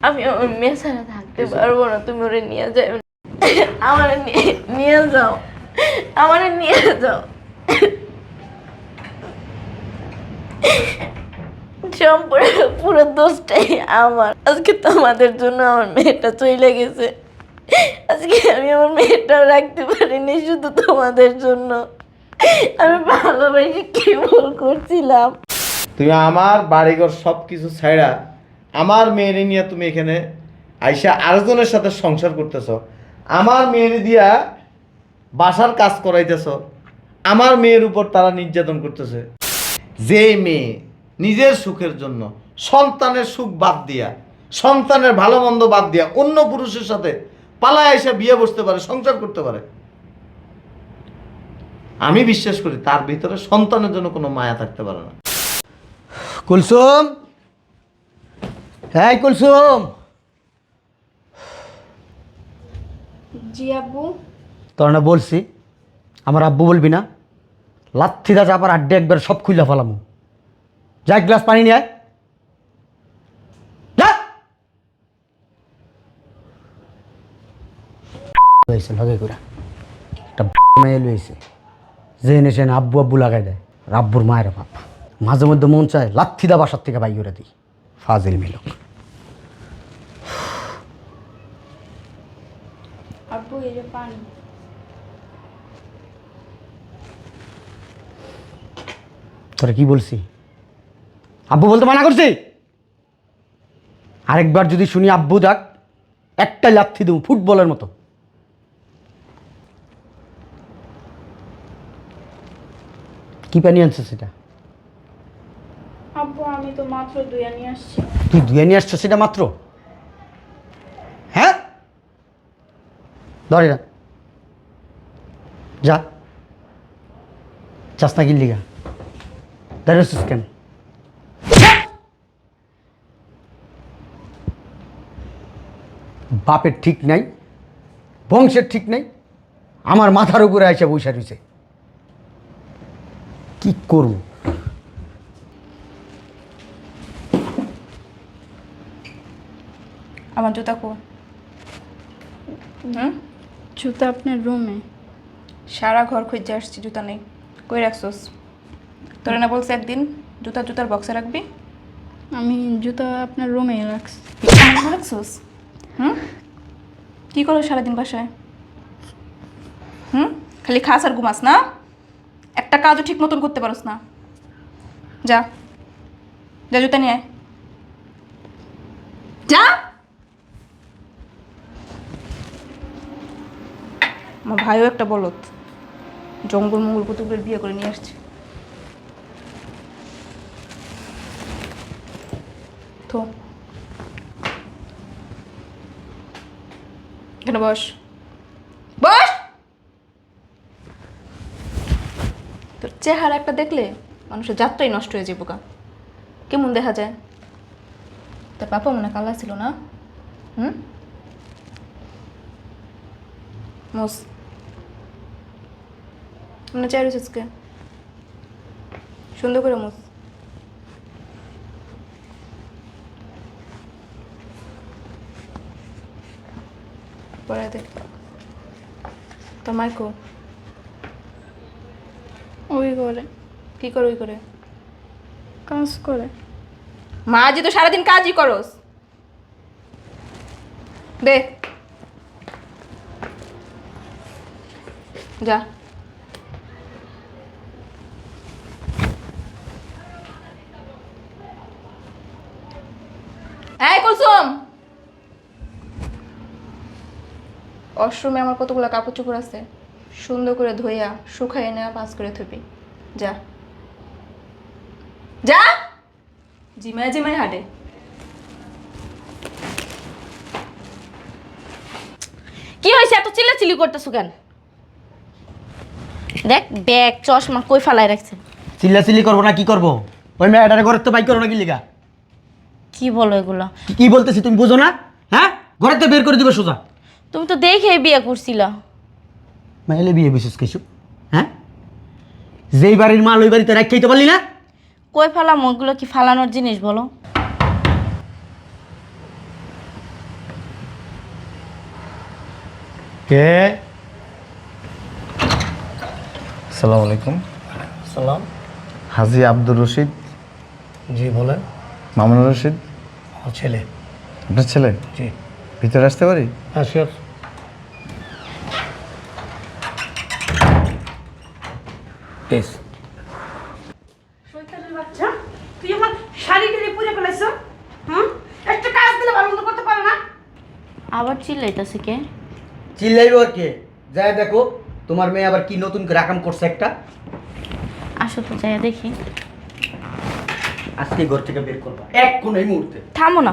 আমি আমার মেয়ে ছাড়া থাকতে পারব না তুমি ওরে নিয়ে যাও। আমার নিয়ে যাও। আমার নিয়ে যাও। সম্পূর্ণ পুরো দোষটাই আমার। আজকে তোমাদের জন্য আমার মেয়েটা চলে গেছে। আজকে আমি আমার মেয়েটাও রাখতে পারিনি শুধু তোমাদের জন্য। আমি ভালোবেসে কি ভুল করছিলাম? তুমি আমার বাড়িঘর সব কিছু ছাইড়া আমার মেয়েরে নিয়ে তুমি এখানে আইসা আরেকজনের সাথে সংসার করতেছ। আমার মেয়েরে দিয়া বাসার কাজ করাইতেছ। আমার মেয়ের উপর তারা নির্যাতন করতেছে। যে মেয়ে নিজের সুখের জন্য, সন্তানের সুখ বাদ দিয়া, সন্তানের ভালো মন্দ বাদ দিয়া অন্য পুরুষের সাথে পালায় এসে বিয়ে বসতে পারে, সংসার করতে পারে। আমি বিশ্বাস করি তার ভিতরে সন্তানের জন্য কোনো মায়া থাকতে পারে না। কুলসুম! হ্যাঁ কুলসুম। জি আব্বু। তোর না বলছি আমার আব্বু বলবি না? লাথি দা আবার আড্ডে একবার সব খুইলা ফেলামু। যা এক গ্লাস পানি নিয়ে আয়। লগে করে একটা মেয়ে লইছে যে এনে সে আব্বু আব্বু লাগাই দেয়। আর আব্বুর মায়ের বাপ। মাঝে মধ্যে মন চায় লাথি দা বাসার থেকে বাই করে দিই। ফাজিল মিলক আব্বু এই যে পানি। তোরা কি বলছি? আব্বু বলতে মানা করছি? আরেকবার যদি শুনি আব্বু ডাক একটা লাথি দেবো ফুটবলের মতো। কি পানি আনছে সেটা? আব্বু আমি তো মাত্র দুইয়া নিয়ে আসছি। তুই ধুয়ে নিয়ে আসছো সেটা মাত্র? হ্যাঁ? ধরে না যা। চাস না কিনলি গা দাঁড়িয়েছিস কেন? বাপের ঠিক নাই বংশের ঠিক নাই আমার মাথার উপরে এসে বৈশা রয়েছে কি করব? আমার জুতা কো। হুম? জুতা আপনার রুমে। সারা ঘর খুঁজে আসছি জুতা নেই। কই রাখছোস? তোরে না বলছে একদিন জুতা জুতার বক্সে রাখবি? আমি জুতা আপনার রুমে রাখছি। রাখছোস? হুম? কী করো সারাদিন বাসায়? হুম? খালি খাস আর ঘুমাস না? একটা কাজও ঠিক মতন করতে পারোস না। যা। যা জুতা নিয়ে আয়। যা! আমার ভাইও একটা বলত জঙ্গল মঙ্গল কুতুবের বিয়ে করে নিয়ে আসছে। তো এখানে বস। বস! তোর চেহারা একটা দেখলে মানুষের যাত্রাই নষ্ট হয়ে যাব গা। কেমন দেখা যায়? তোর পাপা মনে কালা ছিল না? হুম? মোস। মনে চাই রয়েছে সুন্দর করে মোস পড়ায় দে তোর মাইকো ওই করে। কি করে ওই করে? কাজ করে। মা যে তো সারাদিন কাজই করস। দে। যা। এই কুলসুম! অশ্রমে আমার কতগুলো কাপড় চোপড় আছে? সুন্দর করে ধুইয়া শুকাই না পাস করে থুবি। যা। যা! জিমায় জিমায় হাঁটে। কি হয়েছে এত চিল্লাচিল্লি করতেছো কেন? দেখ ব্যাগ চশমা কই ফালাই রাখছে? চিল্লা চিল্লি করব না কি করব? ওই মেয়েটারে ঘরের তো বাইক করো না কি লিগা? কি বলো এগুলো? কি বলতেছি তুমি বুঝো না? হ্যাঁ? ঘরে তো বের করে দিবে সোজা। তুমি তো দেখে বিয়ে করছিল। মাইলে বিয়ে বিশেষ কিছু হ্যাঁ? যেই বাড়ির মাল ওই বাড়িতে রাখ খাইতে পারলি না? কই ফালাম? ওগুলো কি ফালানোর জিনিস বলো? কে? আসসালামু আলাইকুম। সালাম। হাজি আব্দুর রশিদ। জি বলেন। মামুন রশিদ। ছেলে। আপনার ছেলে? জি। ভিতরে আসতে পারি? হ্যাঁ শিওর প্লিজ শয়তানের বাচ্চা তুই আমার শাড়ি টেনে পুড়ে ফেলেছ? হুম? একটা কাজ দিলে ভালো মতো করতে পারো না? আবার চিল্লাইতেছে কে? চিল্লাইব আর কে? যাই দেখো তোমার মেয়ে আবার কি নতুন রাকাম করছে একটা? আসো তো যাই দেখি। আজকে ঘর থেকে বের করবা। এক কোন এই মুহূর্তে। থামো না।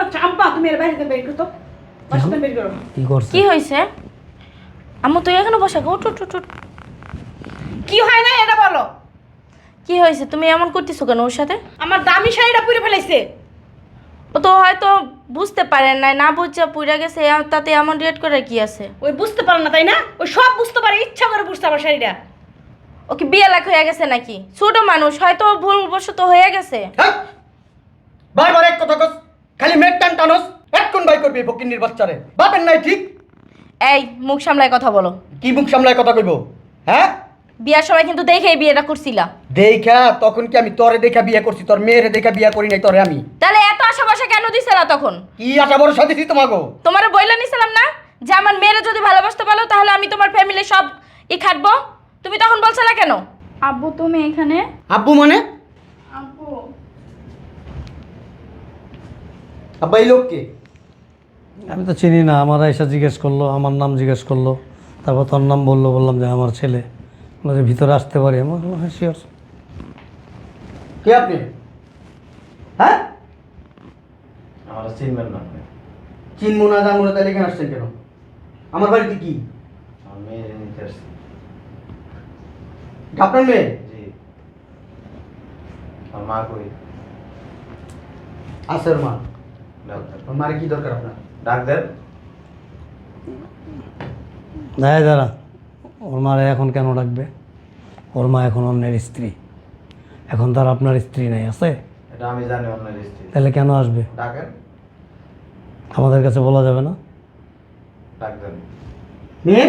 বাচ্চা আব্বা তুমি এর বাইরে বের করতো বাসা বের করো। কি করছে? কি আম্মু তুই এখানে বসা উঠ উঠ উঠ। কি হয় না এটা বলো? কি হয়েছে? তুমি এমন করতেছো কেন ওর সাথে? আমার দামি শাড়িটা পুড়ে ফেলেছে। ও তো হয়তো বুঝতে পারেন না না বুঝছে পুড়ে গেছে তাতে এমন রেট করে কি আছে? ওই বুঝতে পারো না তাই না? ওই সব বুঝতে পারে ইচ্ছা করে বুঝতে আমার শাড়িটা। ও কি বিয়ে লাখ হয়ে গেছে নাকি? ছোট মানুষ হয়তো ভুলবশত হয়ে গেছে? বারবার এক কথা কস খালি মেট টান টানস কোন বাই করবি ফকিন্নির বাচ্চারে। বাপের নাই ঠিক? এই মুখ সামলায় কথা বলো। কি মুখ সামলায় কথা কইব? হ্যাঁ? বিয়ার সময় কিন্তু দেখে বিয়েটা করছিলা। দেখা তখন কি আমি তোরে দেখা বিয়ে করছি তোর মেয়েরে দেখা বিয়ে করি নাই তোরে আমি? তাহলে এত আশা বাসা কেন দিছিলা তখন? কি আশা সাথে দিছি তোমাকে তোমার বইলা নিছিলাম না? যে আমার মেয়েরা যদি ভালোবাসতে পারো তাহলে আমি তোমার ফ্যামিলি সব ই খাটবো। তুমি তখন বলছো না কেন? আব্বু তুমি এখানে? আব্বু মানে? আব্বু। আব্বা এই লোক কে? আমি তো চিনি না আমার এসে জিজ্ঞেস করল আমার নাম জিজ্ঞেস করল তারপর তোর নাম বলল বললাম যে আমার ছেলে। ভিতরে আসতে পারি আমি বললাম হ্যাঁ শিওর কে আপনি? হ্যাঁ? আমার চিনবেন না আপনি। চিনবো না জানব না তাহলে এখানে আসছেন কেন? আমার বাড়িতে কি? আমার মেয়ে নিতে আসছি আপনার মেয়ে? জি। আমার মা কই? আছে ওর মা ডাক্তার মারে কি দরকার আপনার? ডাক্তার দাঁড়ায় দাঁড়া ওর মারে এখন কেন ডাকবে? ওর মা এখন অন্যের স্ত্রী। এখন তার আপনার স্ত্রী নেই আছে? এটা আমি জানি আপনার স্ত্রী। তাহলে কেন আসবে? ডাকেন। আমাদের কাছে বলা যাবে না। ডাক্তার মেয়ে?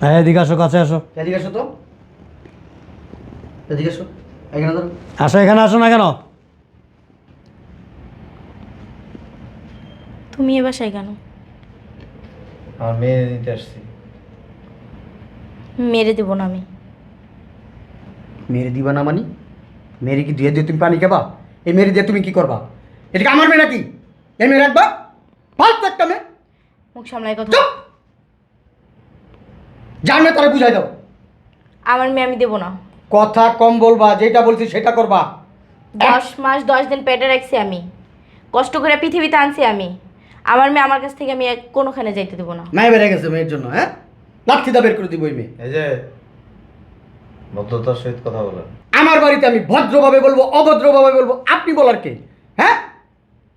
হ্যাঁ এদিকে আসো কাছে আসো। এদিকে আসো তো। এদিকে আসো। এখানে ধরো। আসো এখানে আসো না কেন? তুমি এ বাসায় কেন? আমার মেয়ে নিতে আসছি। মেরে দেবো না আমি। মেরে দিবা না মানি? মেরে কি দিয়ে দিয়ে তুমি পানি খাবা? এই মেরে দিয়ে তুমি কি করবা? এটা কি আমার মেয়ে নাকি? এই মেয়ে রাখবা? ফালতু একটা মেয়ে। মুখ সামলায় কথা যার তারা বুঝাই দাও। আমার মেয়ে আমি দেবো না। কথা কম বলবা যেটা বলছি সেটা করবা। দশ মাস দশ দিন পেটে রাখছি আমি। কষ্ট করে পৃথিবীতে আনছি আমি। আমার মেয়ে আমার কাছ থেকে আমি এক- কোনোখানে যাইতে দেবো না। মায়ে বেড়ে গেছে মেয়ের জন্য হ্যাঁ? লাঠিটা বের করে দিব ওই মেয়ে। এই যে ভদ্রতার সহিত কথা বলেন। আমার বাড়িতে আমি ভদ্রভাবে বলব অভদ্রভাবে বলব আপনি বলার কে? হ্যাঁ?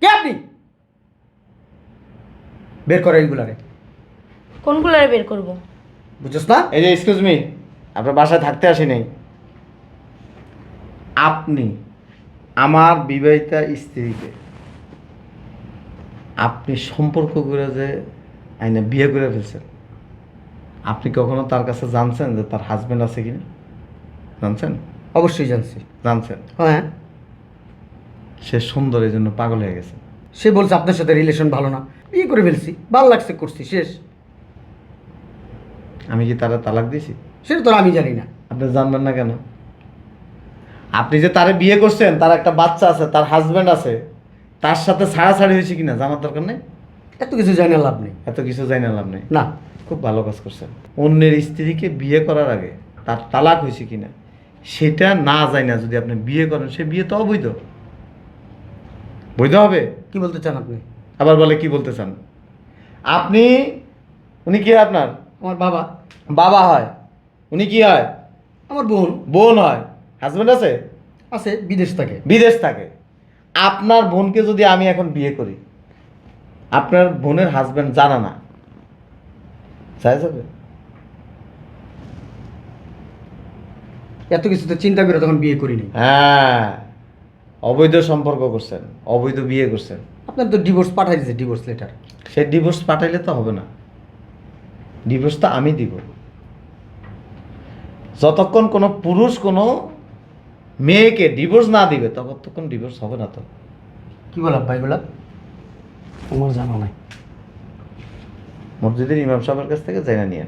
কে আপনি? বের করে এইগুলারে। কোনগুলো আর বের করব? বুঝছস না? এই যে এক্সকিউজ মি আপনার বাসায় থাকতে আসি নাই। আপনি আমার বিবাহিতা স্ত্রীকে আপনি সম্পর্ক করে যে আইনে বিয়ে করে ফেলছেন আপনি কখনো তার কাছে জানছেন যে তার হাজবেন্ড আছে কিনা? জানছেন? অবশ্যই জানছি। জানছেন? হ্যাঁ। সে সুন্দর এই জন্য পাগল হয়ে গেছে। সে বলছে আপনার সাথে রিলেশন ভালো না। বিয়ে করে ফেলছি ভালো লাগছে করছি শেষ। আমি কি তারা তালাক দিয়েছি? সেটা তো আমি জানি না। আপনি জানবেন না কেন? আপনি যে তারে বিয়ে করছেন তার একটা বাচ্চা আছে তার হাজবেন্ড আছে তার সাথে ছাড়াছাড়ি হয়েছে কিনা জানার দরকার নেই? এত কিছু জানি লাভ নেই। এত কিছু জানি লাভ নেই? না। খুব ভালো কাজ করছেন। অন্যের স্ত্রীকে বিয়ে করার আগে তার তালাক হয়েছে কিনা সেটা না যায় না যদি আপনি বিয়ে করেন সে বিয়ে তো অবৈধ। বৈধ হবে? কি বলতে চান আপনি? আবার বলে কি বলতে চান? আপনি উনি কে আপনার? আমার বাবা। বাবা হয়। উনি কি হয়? আমার বোন। বোন হয়। হাজবেন্ড আছে? আছে বিদেশ থাকে। বিদেশ থাকে। আপনার বোনকে যদি আমি এখন বিয়ে করি আপনার বোনের হাজবেন্ড জানা না। চাই যাবে? এত কিছু তো চিন্তা করে তখন বিয়ে করিনি। হ্যাঁ। অবৈধ সম্পর্ক করছেন অবৈধ বিয়ে করছেন। আপনার তো ডিভোর্স পাঠাই দিয়েছে ডিভোর্স লেটার সে ডিভোর্স পাঠাইলে তো হবে না। ডিভোর্স তো আমি দিব। যতক্ষণ কোনো পুরুষ কোনো মেয়েকে ডিভোর্স না দিবে ততক্ষণ ডিভোর্স হবে না তো। কি বল আব্বা এগুলা? তোমার জানা নাই। মসজিদের ইমাম সাহেবের কাছ থেকে জেনে নিয়ে।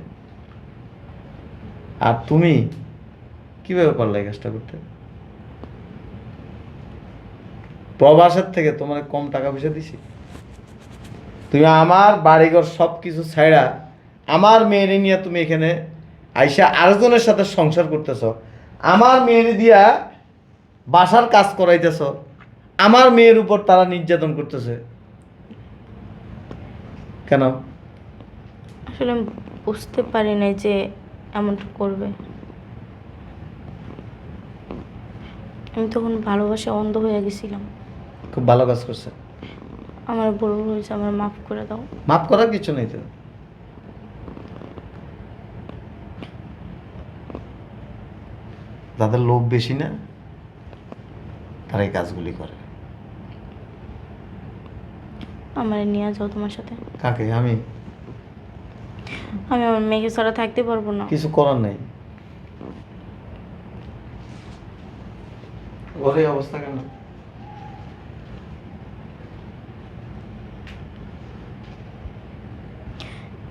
আর তুমি কীভাবে পারলে এই কাজটা করতে? প্রবাসের থেকে তোমার কম টাকা পয়সা দিছি। তুমি আমার বাড়িঘর সব কিছু ছাইড়া আমার মেয়েরে নিয়ে তুমি এখানে আইসা আরেকজনের সাথে সংসার করতেছ। আমার মেয়ের দিয়া বাসার কাজ করাইতেছ। আমার মেয়ের উপর তারা নির্যাতন করতেছে। কেন? আসলে বুঝতে পারি নাই যে এমনটা করবে। আমি তখন ভালোবাসা অন্ধ হয়ে গেছিলাম। খুব ভালো কাজ করছে। আমার বড় হয়েছে আমার মাফ করে দাও। মাফ করার কিছু নেই তো। যাদের লোভ বেশি না তারা এই কাজগুলি করে। আমার নিয়ে যাও তোমার সাথে। কাকে? আমি? আমি আমার মেয়েকে ছাড়া থাকতে পারব না। কিছু করার নেই। ওর এই অবস্থা কেন?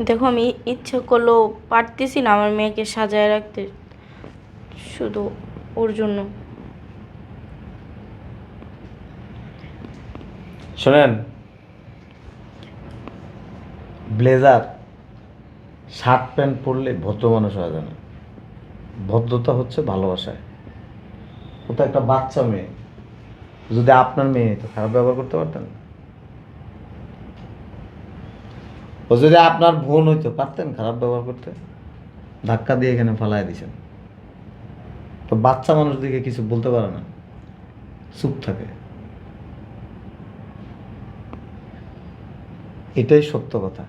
দেখো আমি ইচ্ছে করলেও পারতেছি না আমার মেয়েকে সাজায় রাখতে। শুধু ওর জন্য। শোনেন, ব্লেজার, শার্ট প্যান্ট পরলে ভদ্র মানুষ হওয়া যায় না। ভদ্রতা হচ্ছে ভালোবাসায়। ও তো একটা বাচ্চা মেয়ে। যদি আপনার মেয়ে তো খারাপ ব্যবহার করতে পারতেন ও যদি আপনার বোন হইতো, পারতেন খারাপ ব্যবহার করতে? ধাক্কা দিয়ে এখানে ফালাই দিছেন। তো বাচ্চা মানুষ দিকে কিছু বলতে পারে না। চুপ থাকে। এটাই সত্য কথা।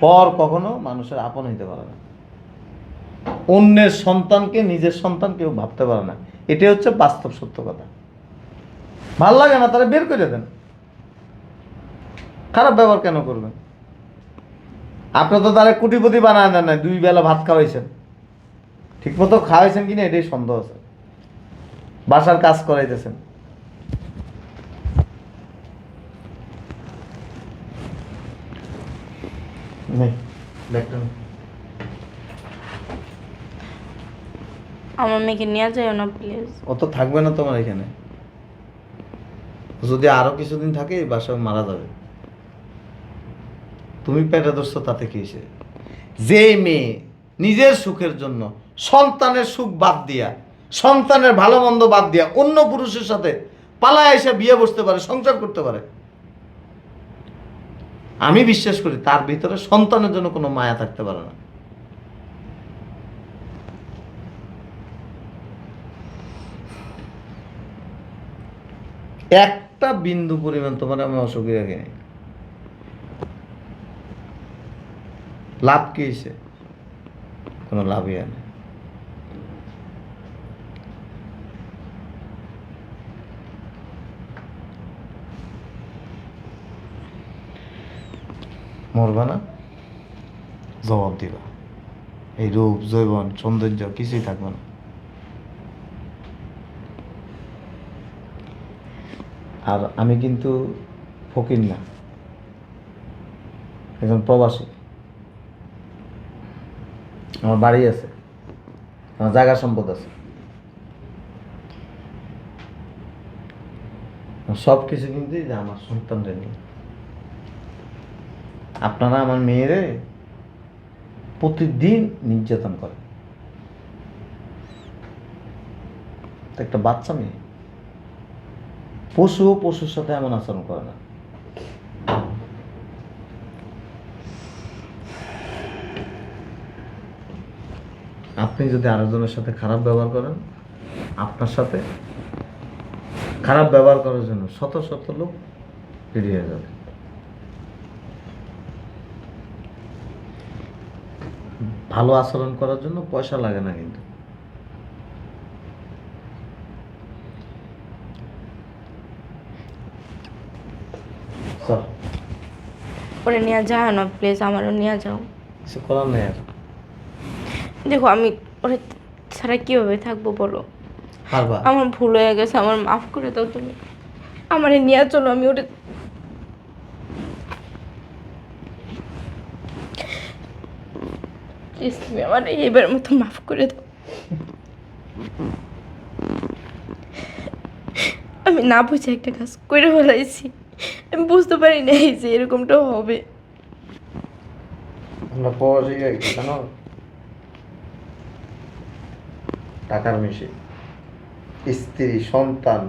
পর কখনো মানুষের আপন হইতে পারে না। অন্যের সন্তানকে নিজের সন্তান কেউ ভাবতে পারে না। এটাই হচ্ছে বাস্তব সত্য কথা। ভালো লাগে না তারা বের করে দেন। খারাপ ব্যবহার কেন করবেন? আপনি তো তারা কুটিপতি বানায় না দুই বেলা ভাত খাওয়াইছেন। ঠিক মতো খাওয়াইছেন কিনা এটাই সন্দেহ আছে। বাসার কাজ করাইতেছেন। আমার মেয়েকে নিয়ে যাও না প্লিজ ও তো থাকবে না তোমার এখানে। যদি আরও কিছুদিন থাকে এই বাসায় মারা যাবে। তুমি পেটে ধরছো তাতে কি যে মেয়ে নিজের সুখের জন্য সন্তানের সুখ বাদ দিয়া, সন্তানের ভালো মন্দ বাদ দিয়া অন্য পুরুষের সাথে পালায় এসে বিয়ে বসতে পারে, সংসার করতে পারে। আমি বিশ্বাস করি তার ভিতরে সন্তানের জন্য কোনো মায়া থাকতে পারে না। একটা বিন্দু পরিমাণ তোমার আমি অসুখী রাখিনি। লাভ কি কোনো লাভই হয় না মরবা না। জবাব দিবা। এই রূপ জৈবন সৌন্দর্য কিছুই থাকবে না। আর আমি কিন্তু ফকির না। একজন প্রবাসী। আমার বাড়ি আছে। আমার জায়গা সম্পদ আছে। সব কিছু কিন্তু আমার সন্তানরে নিয়ে। আপনারা আমার মেয়েরে প্রতিদিন নির্যাতন করে একটা বাচ্চা মেয়ে পশু ও পশুর সাথে এমন আচরণ করে না। আপনি যদি আরেকজনের সাথে খারাপ ব্যবহার করেন, আপনার সাথে খারাপ ব্যবহার করার জন্য শত শত লোক বেরিয়ে যাবে। ভালো আচরণ করার জন্য পয়সা লাগে না কিন্তু। ওরে নিয়ে যাও না প্লিজ আমারও নিয়ে যাও। কিছু করার নেই আর। দেখো আমি ওরে ছাড়া কীভাবে থাকব বলো? আমার ভুল হয়ে গেছে আমার মাফ করে দাও তুমি। আমারে নিয়ে চলো আমি ওটা প্লিজ তুমি আমার এবার মতো মাফ করে দাও। আমি না বুঝে একটা কাজ করে ফেলাইছি। আমি বুঝতে পারি না যে এরকমটাও হবে। আমরা গেছি কেন টাকার মিশে। স্ত্রী, সন্তান,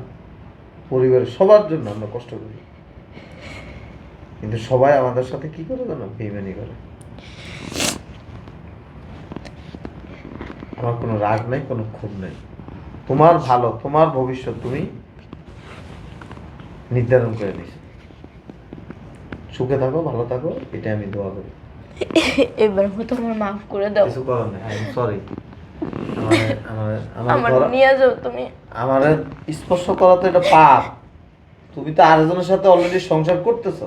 পরিবার, সবার জন্য আমরা কষ্ট করি। কিন্তু সবাই আমাদের সাথে কি করে জানো? বেইমানি করে। আমার কোনো রাগ নাই কোনো ক্ষোভ নেই। তোমার ভালো তোমার ভবিষ্যৎ তুমি নির্ধারণ করে দিছো সুখে থাকো ভালো থাকো এটা আমি দোয়া করি। এবার মতো আমার মাফ করে দাও। কিছু করার নেই আই সরি। আমার নিয়ে যাও তুমি। আমার স্পর্শ করা তো এটা পাপ। তুমি তো আরেকজনের সাথে অলরেডি সংসার করতেছ।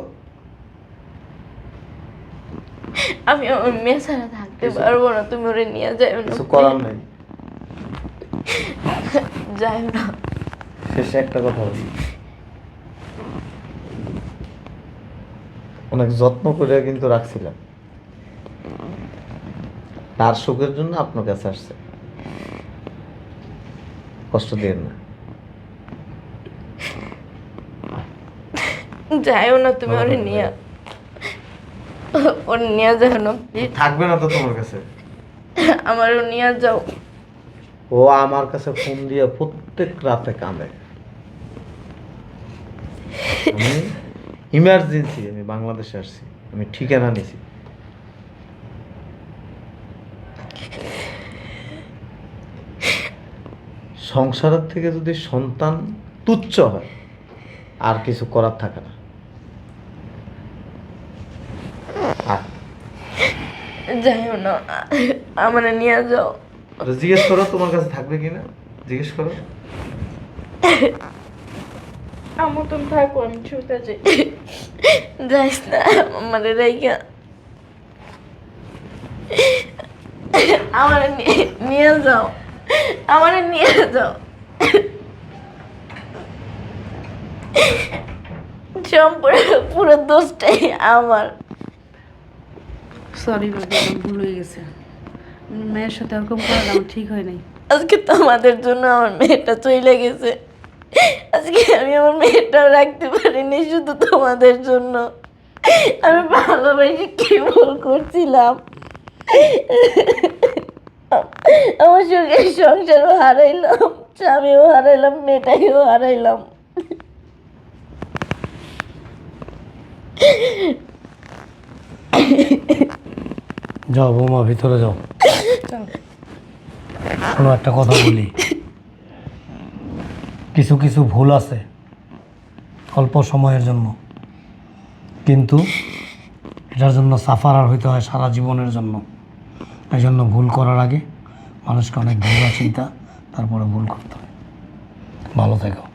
আমি আমার মেয়ে ছাড়া থাকতে পারব না তুমি ওরে নিয়ে না কিছু করার নেই যাই না শেষে একটা কথা বলি অনেক যত্ন করে কিন্তু রাখছিলাম। তার সুখের জন্য আপনার কাছে আসছে। কষ্ট দিয়েন না। যাইও না তুমি ওরে নিয়ে। ওরে নিয়ে যাও না প্লিজ থাকবে না তো তোমার কাছে? আমারও নিয়ে যাও। ও আমার কাছে ফোন দিয়ে প্রত্যেক রাতে কাঁদে। আমি ইমার্জেন্সি আমি বাংলাদেশে আসছি আমি ঠিকানা নিছি। সংসারের থেকে যদি সন্তান তুচ্ছ হয় আর কিছু করার থাকে না। যাইও না। আমার নিয়ে যাও। আরে জিজ্ঞেস করো তোমার কাছে থাকবে কিনা? জিজ্ঞেস করো। আমার তুমি থাকো আমি ছুটে যাই। যাইস না আমার রেখা আমার নিয়ে যাও। আমার নিয়ে যাও। সম্পূর্ণ পুরো দোষটাই আমার। সরি ভুল হয়ে গেছে। মেয়ের সাথে ওরকম করা ঠিক হয় নাই। আজকে তোমাদের জন্য আমার মেয়েটা চলে গেছে। আজকে আমি আমার মেয়েটাও রাখতে পারিনি, শুধু তোমাদের জন্য। আমি ভালোবেসে কি ভুল করছিলাম? আমার সুখের সংসারও হারাইলাম, স্বামীও হারাইলাম, মেয়েটাকেও হারাইলাম। যাও বৌমা, ভিতরে যাও। কোনো একটা কথা বলি। কিছু কিছু ভুল আছে অল্প সময়ের জন্য। কিন্তু এটার জন্য সাফার আর হইতে হয় সারা জীবনের জন্য। এই জন্য ভুল করার আগে মানুষকে অনেক ভেবে চিন্তা। তারপরে ভুল করতে হয়। ভালো থেকো।